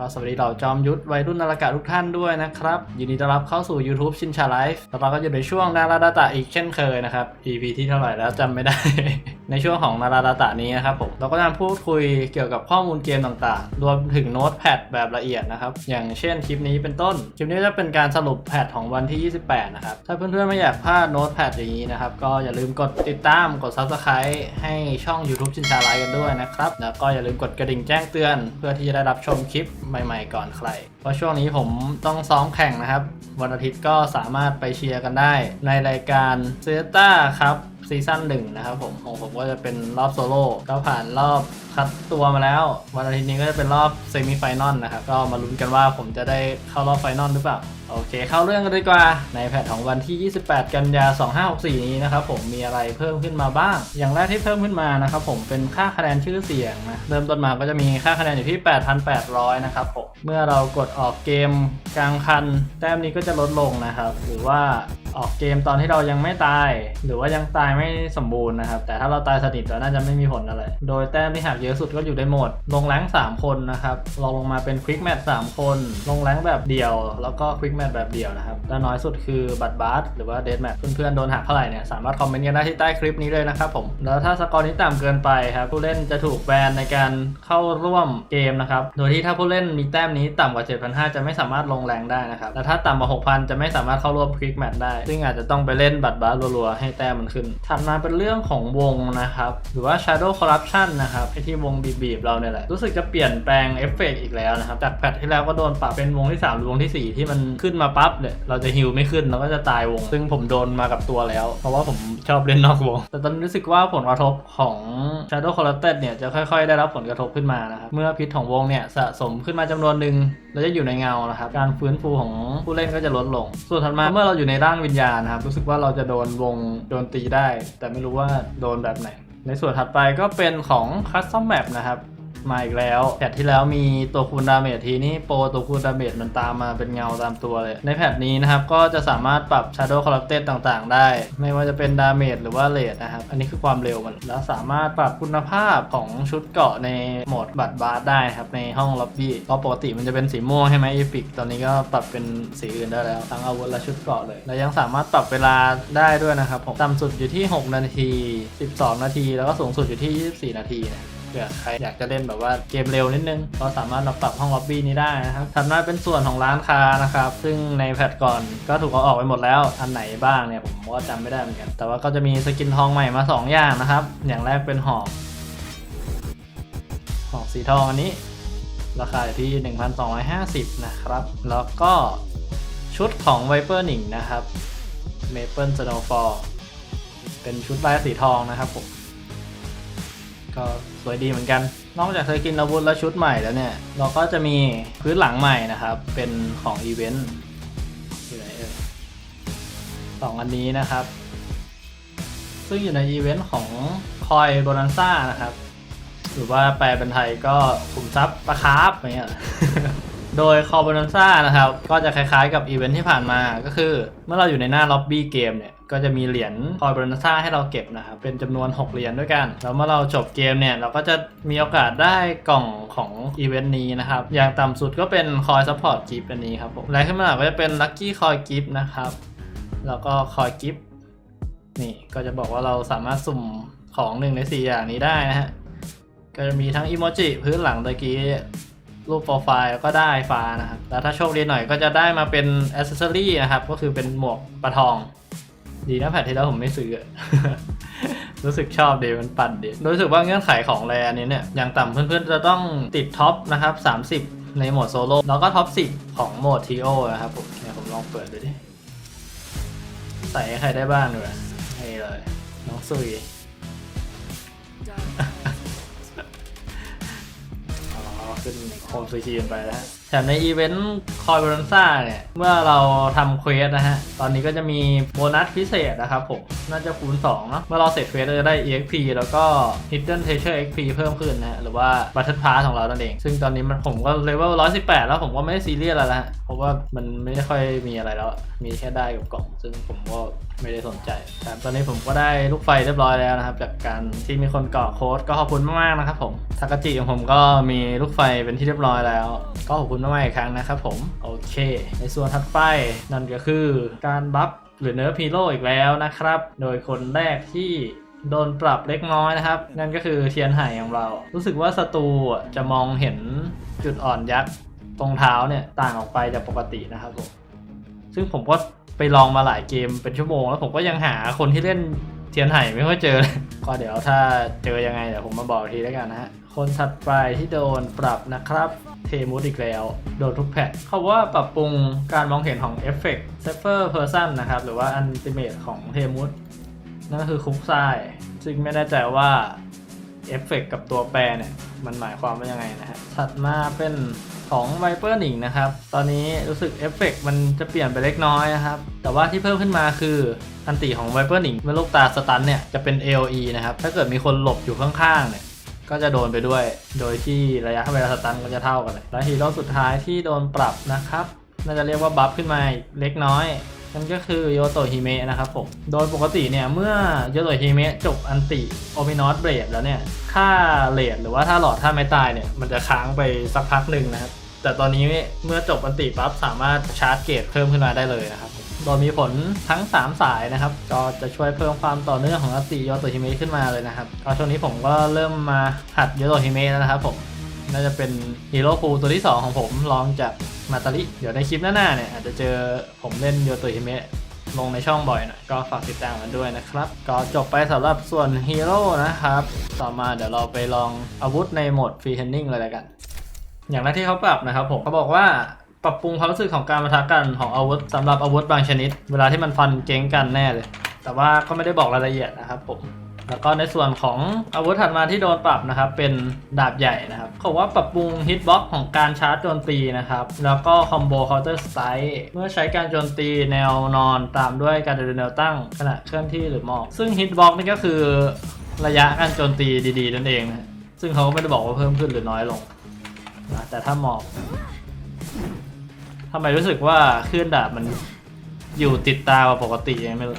ก็สวัสดีเหล่าจอมยุทธวัยรุ่นนาฬกะทุกท่านด้วยนะครับ ยินดีต้อนรับเข้าสู่ YouTube ชินชาไลฟ์แล้วเราก็อยู่ในช่วงนาราดาตะอีกเช่นเคยนะครับ EP ที่เท่าไหร่แล้วจำไม่ได้ ในช่วงของนาราดาตะนี้นะครับผม เราก็จะพูดคุยเกี่ยวกับข้อมูลเกมต่างๆ รวมถึงโน้ตแพดแบบละเอียดนะครับ อย่างเช่นคลิปนี้เป็นต้น คลิปนี้จะเป็นการสรุปแพดของวันที่ 28 นะครับ ถ้าเพื่อนๆไม่อยากพลาดโน้ตแพดอย่างนี้นะครับ ก็อย่าลืมกดติดตาม กด Subscribe ให้ช่อง YouTube ชินชาไลฟ์กันด้วยนะครับ แล้วก็อย่าลืมกดกระดิ่งแจ้งเตือน เพื่อที่จะได้รับชมคลิปใหม่ ๆ ก่อนใคร เพราะช่วงนี้ผมต้องซ้อมแข่งนะครับ วันอาทิตย์ก็สามารถไปเชียร์กันได้ ในรายการเซต้าครับซีซั่นหนึ่งนะครับผมของผมก็จะเป็นรอบโซโล่ก็ผ่านรอบคัดตัวมาแล้ว วันอาทิตย์นี้ก็จะเป็นรอบเซมิไฟนอลนะครับ ก็มาลุ้นกันว่าผมจะได้เข้ารอบไฟนอลหรือเปล่า โอเคเข้าเรื่องกันดีกว่า ในแพทของวันที่ 28 กันยา 2564 นี้นะครับผมมีอะไรเพิ่มขึ้นมาบ้าง อย่างแรกที่เพิ่มขึ้นมานะครับผมเป็นค่าคะแนนชื่อเสียงนะเริ่มต้นมาก็จะมีค่าคะแนนอยู่ที่ 8,800 นะครับผมเมื่อเรากดออกเกมกลางคัน แต้มนี้ก็จะลดลงนะครับ หรือว่าออกเกมตอนที่เรายังไม่ตาย หรือว่ายังตายไม่สมบูรณ์นะครับ แต่ถ้าเราตายสนิทก็น่าจะไม่มีผลอะไร โดยแต้มที่หักเยอะสุดก็อยู่ในโหมด ลงแรง3คนนะครับลองลงมาเป็นควิกแมท3คน ลงแรงแบบเดียว แล้วก็ควิกแมทแบบเดียวนะครับและน้อยสุดคือบัตรบาสหรือว่าเดดแมทเพื่อนๆโดนหักเท่าไหร่เนี่ยสามารถคอมเมนต์กันได้ที่ใต้คลิปนี้เลยนะครับผมแล้วถ้าสกอร์นี้ต่ำเกินไปครับผู้เล่นจะถูกแบนในการเข้าร่วมเกมนะครับโดยที่ถ้าผู้เล่นมีแต้มนี้ต่ำกว่า 7,500 จะไม่สามารถลงแรงได้นะครับและถ้าต่ำกว่า 6,000 จะไม่สามารถเข้าร่วมควิกแมทได้ ซึ่งอาจจะต้องไปเล่นบัตรบาสรัวๆให้แต้มมันขึ้น ถัดมาเป็นเรื่องของวงนะครับหรือว่า Shadow Corruption นะครับไอที่วงบีบๆเราเนี่ยแหละรู้สึกจะเปลี่ยนแปลงเอฟเฟกต์อีกแล้วนะครับจากแพทที่แล้วก็โดนปรับเป็นวงที่3หรือวงที่ 4 ที่มันขึ้นมาปั๊บเนี่ยเราจะฮิลไม่ขึ้นเราก็จะตายวง ซึ่งผมโดนมากับตัวแล้ว เพราะว่าผมชอบเล่นนอกวง แต่ตอนนี้รู้สึกว่าผลกระทบของ Shadow Corrupted เนี่ยจะค่อยๆ ได้รับผลกระทบขึ้นมานะครับเมื่อพิษของวงเนี่ยสะสมขึ้นมาจำนวนหนึ่งเราจะอยู่ในเงานะครับการฟื้นฟูของผู้เล่นก็จะลดลง ส่วนถัดมาเมื่อเราอยู่ในร่างวิญญาณนะครับรู้สึกว่าเราจะโดนวงโดนตีได้ แต่ไม่รู้ว่าโดนแบบไหนในส่วนถัดไปก็เป็นของ Custom Map นะครับ มาอีกแล้วแพทที่แล้วมีตัวคูณดาเมจทีนี้โปรตัวคูณดาเมจมันตามมาเป็นเงาตามตัวเลย ในแพทนี้นะครับก็จะสามารถปรับ Shadow Corrupted ต่างๆ ได้ ไม่ว่าจะเป็นดาเมจหรือว่าเลทนะครับ อันนี้คือความเร็วมัน แล้วสามารถปรับคุณภาพของชุดเกราะในโหมดบัตรบาร์ได้ครับ ในห้องล็อบบี้เพราะปกติมันจะเป็นสีม่วงใช่ไหมอีพิกตอนนี้ก็ปรับเป็นสีอื่นได้แล้ว ทั้งอาวุธและชุดเกราะเลย และยังสามารถปรับเวลาได้ด้วยนะครับผมต่ำสุดอยู่ที่ 6 นาที 12 นาที แล้วก็สูงสุดอยู่ที่ 24 นาทีนะ เผื่อใครอยากจะเล่นแบบว่าเกมเร็วนิดนึง ก็สามารถมาปรับห้องล็อบบี้นี้ได้นะครับถัดมาเป็นส่วนของร้านค้านะครับ ซึ่งในแพทก่อนก็ถูกเอาออกไปหมดแล้ว อันไหนบ้างเนี่ยผมก็จำไม่ได้เหมือนกัน แต่ว่าก็จะมีสกินทองใหม่มา 2 อย่างนะครับ อย่างแรกเป็นหอกหอกสีทองอันนี้ ราคาอยู่ที่ 1,250 นะครับ แล้วก็ชุดของ Viper หนิงนะครับ Maple Snowfall เป็นชุดลายสีทองนะครับผม ก็สวยดีเหมือนกัน นอกจากสกินอาวุธและชุดใหม่แล้วเนี่ย เราก็จะมีพื้นหลังใหม่นะครับ เป็นของอีเวนต์อยู่ไหนเอ่ยสองอันนี้นะครับ ซึ่งอยู่ในอีเวนต์ของคอยโบนันซ่านะครับ หรือว่าแปลเป็นไทยก็ขุมทรัพย์ประคาบอะไรเงี้ย โดยคอ b บ n นซ่านะครับ ก็จะคล้ายๆกับอีเวนท์ที่ผ่านมา ก็คือ เมื่อเราอยู่ในหน้าล็อบบี้เกมเนี่ย ก็จะมีเหรียญคอยบ n นซ่าให้เราเก็บนะครับ เป็นจำนวน 6 เหรียญด้วยกัน แล้วเมื่อเราจบเกมเนี่ย เราก็จะมีโอกาสได้กล่องของอีเวนต์นี้นะครับ อย่างต่ำสุดก็เป็นคอยซัพพอร์ตกิฟต์อันนี้ครับผมและขึ้นมาหน่อยก็จะเป็นลัคกี้คอยกิฟต์นะครับ แล้วก็คอยกิฟต์นี่ก็จะบอกว่าเราสามารถสุ่มของหนึ่งในสี่อย่างนี้ได้นะฮะ ก็จะมีทั้งอีโมจิพื้นหลังตะกี้ รูปโปรไฟล์ก็ได้ฟ้านะครับ แล้วถ้าโชคดีหน่อยก็จะได้มาเป็นอ c เซอรี่นะครับ ก็คือเป็นหมวกปะทอง ดีนะแพทที่แล้วผมไม่ซื้อ รู้สึกชอบเดีมันปั่นดีรู้สึกว่าเงื่อนไขของแรอันนี้เนี่ย อย่างต่ำเพื่อนๆ จะต้องติดท็อปนะครับ 30 ในโหมดโซโล่แล้วก็ท็อป 10 ของโหมดทีโอนะครับผมเนี่ยผมลองเปิดดูดิ ใส่ใครได้บ้างด้วยให้เลย น้องซุย ขึ้นโฮมสวีทีนไปแล้วฮะ แถมในอีเวนต์คอยบรันซ่าเนี่ย เมื่อเราทำเควสนะฮะ ตอนนี้ก็จะมีโบนัสพิเศษนะครับผม น่าจะคูณ2เนอะเมื่อเราเสร็จเควสเราจะได้ EXP แล้วก็ Hidden Treasure XP เพิ่มขึ้นนะฮะ หรือว่า Battle Pass ของเรานั่นเอง ซึ่งตอนนี้มันผมก็เลเวล118 แล้วผมก็ไม่ได้ซีเรียสอะไรแล้วฮะเพราะว่ามันไม่ได้ค่อยมีอะไรแล้ว มีแค่ได้กับกล่อง ซึ่งผมก็ไม่ได้สนใจแต่ตอนนี้ผมก็ได้ลูกไฟเรียบร้อยแล้วนะครับ จากการที่มีคนกรอกโค้ดก็ขอบคุณมากๆนะครับผมทากาจิของผมก็มีลูกไฟเป็นที่เรียบร้อยแล้ว ก็ขอบคุณมากๆอีกครั้งนะครับผม โอเค ในส่วนถัดไปนั่นก็คือการบัฟหรือเนื้อพีโร่อีกแล้วนะครับ โดยคนแรกที่โดนปรับเล็กน้อยนะครับ นั่นก็คือเทียนไห่ของเรา รู้สึกว่าศัตรูจะมองเห็นจุดอ่อนยักษ์ตรงเท้าเนี่ยต่างออกไปจากปกตินะครับผมซึ่งผมก็ไปลองมาหลายเกมเป็นชั่วโมง แล้วผมก็ยังหาคนที่เล่น เทียนไห่ไม่ค่อยเจอเลยก็เดี๋ยวถ้าเจอยังไงเดี๋ยวผมมาบอกทีแล้วกันนะฮะ คนถัดไปที่โดนปรับนะครับ เทมูดอีกแล้ว โดนทุกแพทเขาว่าปรับปรุงการมองเห็นของเอฟเฟกต์เซฟเฟอร์เพอร์ซันนะครับ หรือว่าอันติเมตของเทมูดนั่นก็คือคุกไซซึ่งไม่แน่ใจว่าเอฟเฟกต์กับตัวแปรเนี่ย มันหมายความว่ายังไงนะฮะถัดมาเป็น ของ Viper หนิงนะครับ ตอนนี้รู้สึกเอฟเฟกต์มันจะเปลี่ยนไปเล็กน้อยนะครับ แต่ว่าที่เพิ่มขึ้นมาคืออันติของ Viper หนิงเมื่อลูกตาสตันเนี่ยจะเป็น AOE นะครับ ถ้าเกิดมีคนหลบอยู่ข้างๆเนี่ยก็จะโดนไปด้วย โดยที่ระยะเวลาสตันก็จะเท่ากันเลย และฮีโร่สุดท้ายที่โดนปรับนะครับ น่าจะเรียกว่าบัฟขึ้นมาเล็กน้อย นั่นก็คือโยโตฮิเมะนะครับผม โดยปกติเนี่ย เมื่อโยโตฮิเมะจบอันติโอมินอสเบรดแล้วเนี่ย ค่าเลดหรือว่าถ้าหลอดถ้าไม่ตายเนี่ย มันจะค้างไปสักพักหนึ่งนะครับ แต่ตอนนี้เมื่อจบอันติปั๊บสามารถชาร์จเกตเพิ่มขึ้นมาได้เลยนะครับโดยมีผลทั้ง 3 สายนะครับ ก็จะช่วยเพิ่มความต่อเนื่องของอันติโยโตฮิเมะขึ้นมาเลยนะครับก็ช่วงนี้ผมก็เริ่มมาหัดโยโตฮิเมะแล้วนะครับผม น่าจะเป็นฮีโร่ฟูลตัวที่ 2 ของผมลองจาก มาตาลิเดี๋ยวในคลิปหน้าๆเนี่ยอาจจะเจอผมเล่นโยโตฮิเมะลงในช่องบ่อยหน่อยก็ฝากติดตามกันด้วยนะครับ ก็จบไปสำหรับส่วนฮีโร่นะครับ ต่อมาเดี๋ยวเราไปลองอาวุธในโหมดฟรีเทนนิ่งเลยแล้วกัน อย่างแรกที่เขาปรับนะครับผมเขาบอกว่าปรับปรุงความรู้สึกของการมาทะกันของอาวุธสำหรับอาวุธบางชนิด เวลาที่มันฟันเก้งกันแน่เลย แต่ว่าก็ไม่ได้บอกรายละเอียดนะครับผม แล้วก็ในส่วนของอาวุธถัดมาที่โดนปรับนะครับ เป็นดาบใหญ่นะครับเขาบอกว่าปรับปรุงฮิตบ็อกของการชาร์จโจมตีนะครับ แล้วก็คอมโบเคาน์เตอร์สไตล์เมื่อใช้การโจมตีแนวนอนตามด้วยการเดินแนวตั้งขณะเคลื่อนที่หรือหมอบซึ่งฮิตบ็อกนี่ก็คือระยะการโจมตีดีๆนั่นเองนะซึ่งเขาก็ไม่ได้บอกว่าเพิ่มขึ้นหรือน้อยลงนะแต่ถ้าหมอบทำไมรู้สึกว่าคลื่นดาบมันอยู่ติดตากว่าปกติยังไม่รู้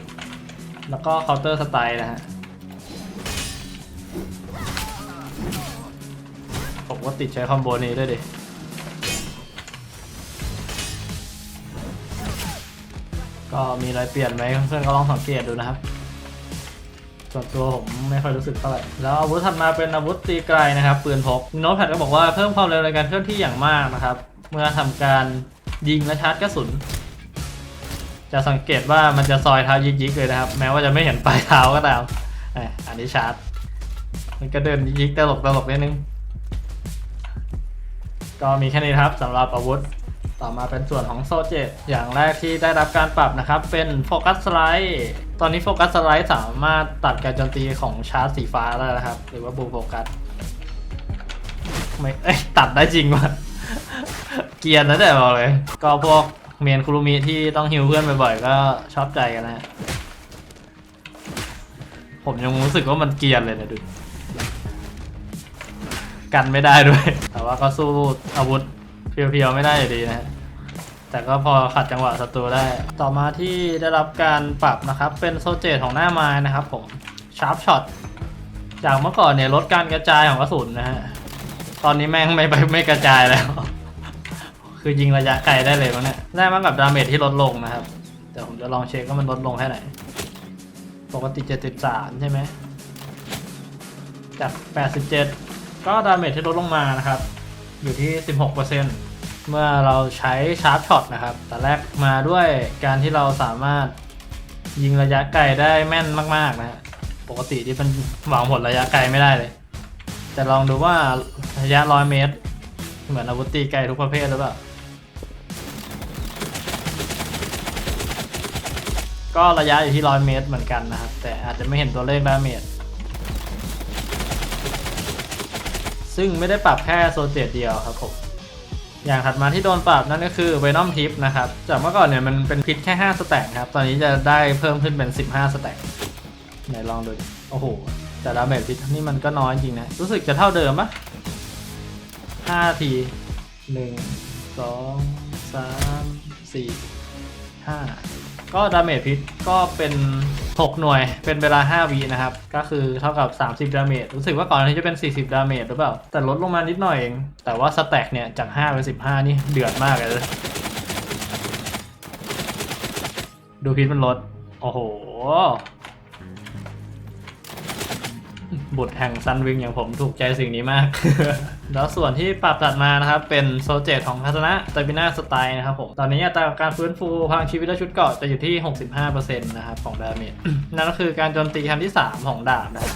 แล้วก็เคาน์เตอร์สไตล์นะฮะ ผมก็ติดใช้คอมโบนี้ด้วยดิก็มีอะไรเปลี่ยนไหมเพื่อนก็ลองสังเกตดูนะครับส่วนตัวผมไม่ค่อยรู้สึกเท่าไหร่ แล้วอาวุธถัดมาเป็นอาวุธตีไกลนะครับปืนพกโน้ตแพดก็บอกว่าเพิ่มความเร็วในการเคลื่อนที่อย่างมากนะครับ เมื่อทำการยิงและชาร์จกระสุน จะสังเกตว่ามันจะซอยเท้ายิกๆเลยนะครับ แม้ว่าจะไม่เห็นปลายเท้าก็ตามอันนี้ชาร์จ มันก็เดินยิกตลกตลกนิดนึง ก็มีแค่นี้ครับสำหรับอาวุธ ต่อมาเป็นส่วนของโซเจตอย่างแรกที่ได้รับการปรับนะครับ เป็นโฟกัสสไลด์ตอนนี้โฟกัสสไลด์สามารถตัดการโจมตีของชาร์จสีฟ้าได้แล้วครับ หรือว่าบูโฟกัสไม่เอ้ยตัดได้จริงวะเกียนนะแต่บอกเลย ก็พวกเมนคุรุมิที่ต้องฮิวเพื่อนบ่อยๆก็ชอบใจกันนะผมยังรู้สึกว่ามันเกียนเลยนะดู กันไม่ได้ด้วย แต่ว่าก็สู้อาวุธเพียวๆไม่ได้อยู่ดีนะฮะแต่ก็พอขัดจังหวะศัตรูได้ ต่อมาที่ได้รับการปรับนะครับ เป็นโซเจตของหน้าไม้นะครับผมชาร์ปช็อตจากเมื่อก่อนเนี่ยลดการกระจายของกระสุนนะฮะ ตอนนี้แม่งไม่ไปไม่กระจายแล้ว คือยิงระยะไกลได้เลยมั้งเนี่ย ได้มากับดาเมจที่ลดลงนะครับ เดี๋ยวผมจะลองเช็คว่ามันลดลงแค่ไหน ปกติ 73 ใช่ไหม จาก 87 ก็ดาเมจที่ลดลงมานะครับ อยู่ที่ 16%เมื่อเราใช้ชาร์ปช็อตนะครับ แต่แรกมาด้วยการที่เราสามารถยิงระยะไกลได้แม่นมาก ๆ นะฮะปกติที่มันหวังผลระยะไกลไม่ได้เลย แต่ลองดูว่าระยะ100เมตร เหมือนอาวุธตีไกลทุกประเภทหรือเปล่า ก็ระยะอยู่ที่100เมตรเหมือนกันนะครับ แต่อาจจะไม่เห็นตัวเลขดาเมจ ซึ่งไม่ได้ปรับแค่โซเจตเดียวครับผมอย่างถัดมาที่โดนปรับนั่นก็คือเวนอมทิปนะครับ จากเมื่อก่อนเนี่ยมันเป็นพิษแค่ 5 สแต็กครับ ตอนนี้จะได้เพิ่มขึ้นเป็น 15 สแต็กไหนลองดู โอ้โห แต่ดาเมจพิษนี่มันก็น้อยจริงนะ รู้สึกจะเท่าเดิมปะ5ที 1 2 3 4 5 ก็ดาเมจพิษก็เป็น 6 หน่วย เป็นเวลา 5วีนะครับ ก็คือเท่ากับ 30 ดาเมจ รู้สึกว่าก่อนอันนี้จะเป็น 40 ดาเมจหรือเปล่า แต่ลดลงมานิดหน่อยเอง แต่ว่าสแต็กเนี่ยจาก 5 เป็น 15 นี่เดือดมากเลย ดูพิษมันลด โอ้โห บุตรแห่งซันวิงอย่างผมถูกใจสิ่งนี้มาก แล้วส่วนที่ปรับตัดมานะครับ เป็นโซเจตของพัฒนะต a บิน่าสไตล์นะครับผม ตอนนี้อัตราการฟื้นฟูพลังชีวิตและชุดเกาะจะอยู่ที่ 65%นะครับของดาเมจ นั่นก็คือการโจมตีครั้งที่ 3 ของดาบนะครับ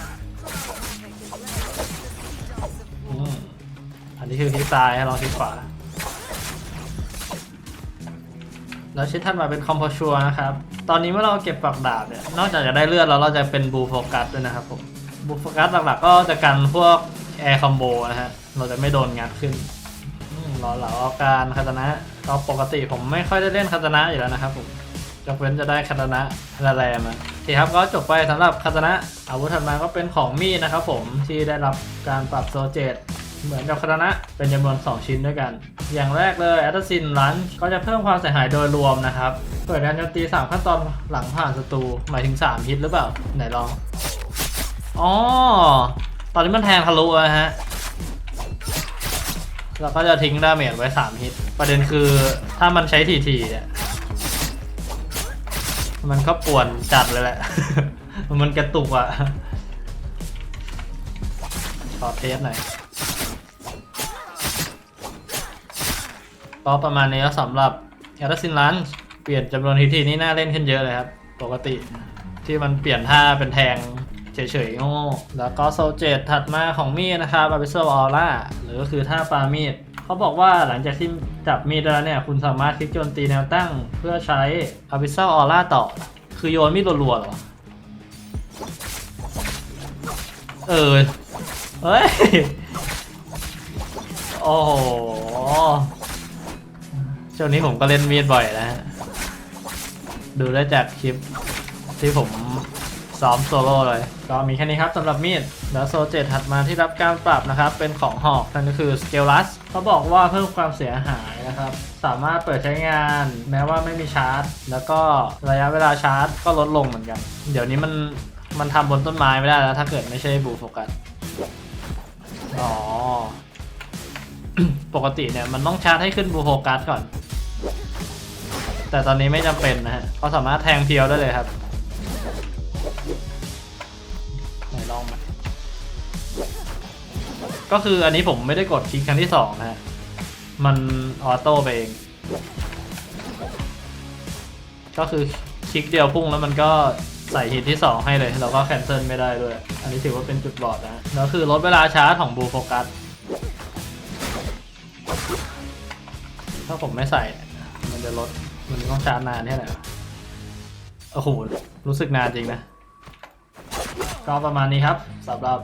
อันนี้คือคลิกซ้ายให้ลองคลิกขวา แล้วชิ้นถัดมาเป็นคอมโพชัวนะครับ ตอนนี้เมื่อเราเก็บฝักดาบเนี่ย นอกจากจะได้เลือดแล้วเราจะเป็นบูโฟกัสด้วยนะครับผม บูโฟกัสหลักๆก็จะกันพวกแอร์คอมโบนะฮะ เราจะไม่โดนงัดขึ้นรอเหล่าอาการคาตานะก็ปกติผมไม่ค่อยได้เล่นคาตานะอยู่แล้วนะครับผมจะเว้นจะได้คาตานะระแรมาโอเครับก็จบไปสำหรับคาตานะอาวุธถัดมาก็เป็นของมีดนะครับผมที่ได้รับการปรับโซเจตเหมือนกับคาตานะเป็นจำนวน 2 ชิ้นด้วยกัน อย่างแรกเลยแอตซินลันก็จะเพิ่มความเสียหายโดยรวมนะครับเปิดการโจมตี3ขั้นตอนหลังผ่านศัตรูหมายถึง 3 ฮิตหรือเปล่าไหนลอง อ๋อ ตอนนี้มันแทงทะลุอะฮะ เราก็จะทิ้งดาเมจไว้ 3 ฮิต ประเด็นคือถ้ามันใช้ทีๆเนี่ย มันก็ป่วนจัดเลยแหละ มันกระตุกอะขอเทสหน่อยก็ประมาณนี้สำหรับแอตซินลันเปลี่ยนจำนวนทีทีนี่น่าเล่นขึ้นเยอะเลยครับ ปกติที่มันเปลี่ยนท่าเป็นแทง เฉยๆโง่แล้วก็โซเจตถัดมาของมีดนะครับอาบิโซออร่าหรือก็คือท่าปามีดเขาบอกว่าหลังจากที่จับมีดแล้วเนี่ย คุณสามารถคลิกโจมตีแนวตั้ง เพื่อใช้อาบิโซออร่าต่อ คือโยนมีดรัวๆหรอ เออ เฮ้ย โอ้โหช่วงนี้ผมก็เล่นมีดบ่อยนะฮะดูได้จากคลิปที่ผม ซ้อมโซโล่เลยก็มีแค่นี้ครับสำหรับมีด แล้วโซเจตถัดมาที่รับการปรับนะครับ เป็นของหอกนั่นก็คือสเกลลัสเขาบอกว่าเพิ่มความเสียหายนะครับ สามารถเปิดใช้งาน แม้ว่าไม่มีชาร์จ แล้วก็ระยะเวลาชาร์จ ก็ลดลงเหมือนกัน เดี๋ยวนี้มันมันทำบนต้นไม้ไม่ได้แล้ว ถ้าเกิดไม่ใช่บูโฟกัสอ๋อปกติเนี่ยมันต้องชาร์จให้ขึ้นบูโฟกัสก่อน แต่ตอนนี้ไม่จำเป็นนะฮะเขาสามารถแทงเพียวได้เลยครับ ลองมาก็คืออันนี้ผมไม่ได้กดคลิกครั้งที่สองนะฮะ มันออโต้ไปเอง ก็คือคลิกเดียวพุ่งแล้วมันก็ใส่ฮิตที่สองให้เลยแล้วก็แคนเซิลไม่ได้ด้วย อันนี้ถือว่าเป็นจุดบอดนะแล้วคือลดเวลาชาร์จของบูโฟกัส ถ้าผมไม่ใส่ มันจะลด มันต้องชาร์จนานแค่ไหนโอ้โห รู้สึกนานจริงนะ ก็ประมาณนี้ครับสำหรับ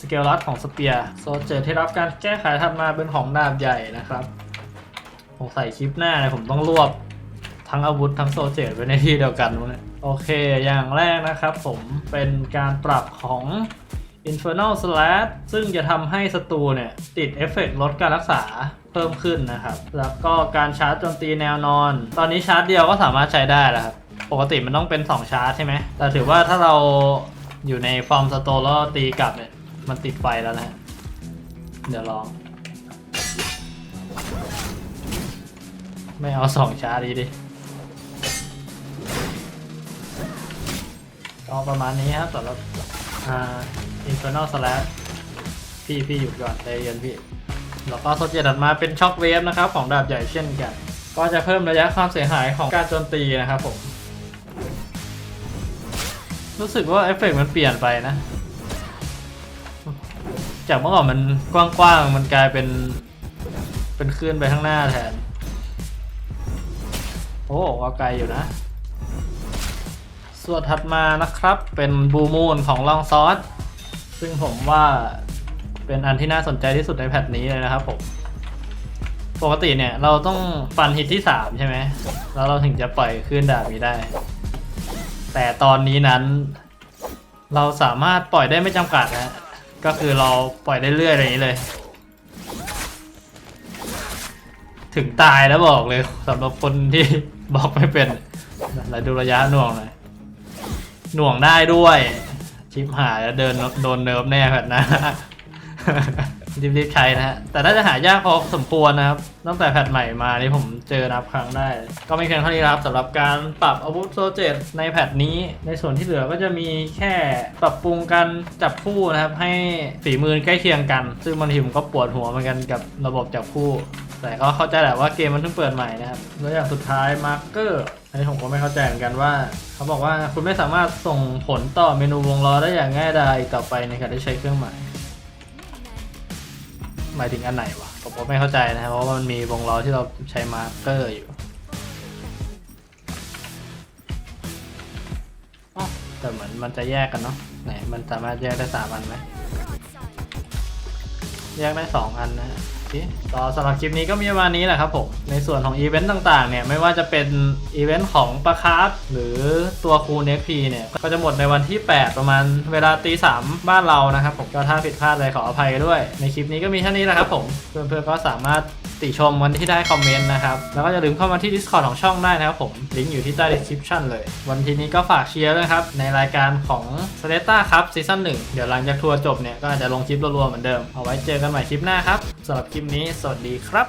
สเกลลัดของสเปียร์โซเจอที่รับการแก้ไขถัดมาเป็นของดาบใหญ่นะครับผมใส่คลิปหน้าเนี่ยผมต้องรวบทั้งอาวุธทั้งโซเจตไว้ในที่เดียวกันเนี่ยโอเคอย่างแรกนะครับผมเป็นการปรับของ Infernal Slash ซึ่งจะทำให้ศัตรูเนี่ย ติดเอฟเฟกต์ลดการรักษาเพิ่มขึ้นนะครับ แล้วก็การชาร์จโจมตีแนวนอน ตอนนี้ชาร์จเดียวก็สามารถใช้ได้แล้วครับ ปกติมันต้องเป็น 2 ชาร์จใช่ไหมแต่ถือว่าถ้าเรา อยู่ในฟอร์มสโตแล้วตีกลับเนี่ย มันติดไฟแล้วนะฮะ เดี๋ยวลอง ไม่เอา2ชาดีดิก็ประมาณนี้ครับสำหรับอ่า infernal slash พี่พี่หยุดก่อนใจเย็นพี่ แล้วก็โซเจตัดมาเป็นช็อคเวฟนะครับ ของดาบใหญ่เช่นกัน ก็จะเพิ่มระยะความเสียหายของการโจมตีนะครับผม รู้สึกว่าเอฟเฟกต์มันเปลี่ยนไปนะ จากเมื่อก่อนมันกว้างๆ มันกลายเป็น เป็นคลื่นไปข้างหน้าแทน โอ้ก็ไกลอยู่นะ ส่วนถัดมานะครับเป็นบูมูนของลองซอส ซึ่งผมว่าเป็นอันที่น่าสนใจที่สุดในแพทนี้เลยนะครับผม ปกติเนี่ยเราต้องฟันฮิตที่ 3 ใช่ไหม แล้วเราถึงจะปล่อยขึ้นดาบนี้ได้ แต่ตอนนี้นั้น เราสามารถปล่อยได้ไม่จำกัดนะก็คือเราปล่อยได้เรื่อยอะไรอย่างนี้เลย ถึงตายแล้วบอกเลยสำหรับคนที่บอกไม่เป็นแล้วดูระยะหน่วงหน่อยหน่วงได้ด้วย ชิปหายแล้วเดินโดนเนิร์ฟแน่แบบนะ รีบๆใช้นะฮะ แต่น่าจะหายากพอสมควรนะครับ ตั้งแต่แพทใหม่มานี่ผมเจอนับครั้งได้ ก็ไม่เพียงเท่านี้ครับสำหรับการปรับอาวุธโซเจตในแพทนี้ ในส่วนที่เหลือก็จะมีแค่ปรับปรุงการจับคู่นะครับ ให้ฝีมือใกล้เคียงกัน ซึ่งบางทีผมก็ปวดหัวเหมือนกันกับระบบจับคู่ แต่ก็เข้าใจแหละว่าเกมมันเพิ่งเปิดใหม่นะครับ แล้วอย่างสุดท้ายมาร์กเกอร์อันนี้ผมก็ไม่เข้าใจเหมือนกันว่า เขาบอกว่าคุณไม่สามารถส่งผลต่อเมนูวงล้อได้อย่างง่ายดายต่อไปในการได้ใช้เครื่องหมาย หมายถึงอันไหนวะผมก็ไม่เข้าใจนะครับเพราะว่ามันมีวงล้อที่เราใช้มาร์กเกอร์อยู่อ๋อแต่เหมือนมันจะแยกกันเนาะไหนมันสามารถแยกได้สามอันไหมแยกได้สองอันนะ ฮะโอเคต่อสำหรับคลิปนี้ก็มีประมาณนี้แหละครับผมในส่วนของอีเวนต์ต่างๆเนี่ยไม่ว่าจะเป็นอีเวนต์ของประคาร์ฟหรือตัวคูเน็กพีเนี่ยก็จะหมดในวันที่ 8 ประมาณเวลาตีสามบ้านเรานะครับผมก็ถ้าผิดพลาดอะไรขออภัยด้วย ในคลิปนี้ก็มีเท่านี้แหละครับผมเพื่อนๆก็สามารถ ติชมวันที่ได้คอมเมนต์นะครับ แล้วก็อย่าลืมเข้ามาที่ Discord ของช่องได้นะครับผมลิงก์อยู่ที่ใต้ description เลย วันทีนี้ก็ฝากเชียร์ด้วยครับ ในรายการของ s t a t a ครับซีซั่น1เดี๋ยวหลังจากทัวร์จบเนี่ยก็อาจจะลงคลิปรัวๆเหมือนเดิมเอาไว้เจอกันใหม่คลิปหน้าครับสำหรับคลิปนี้สวัสดีครับ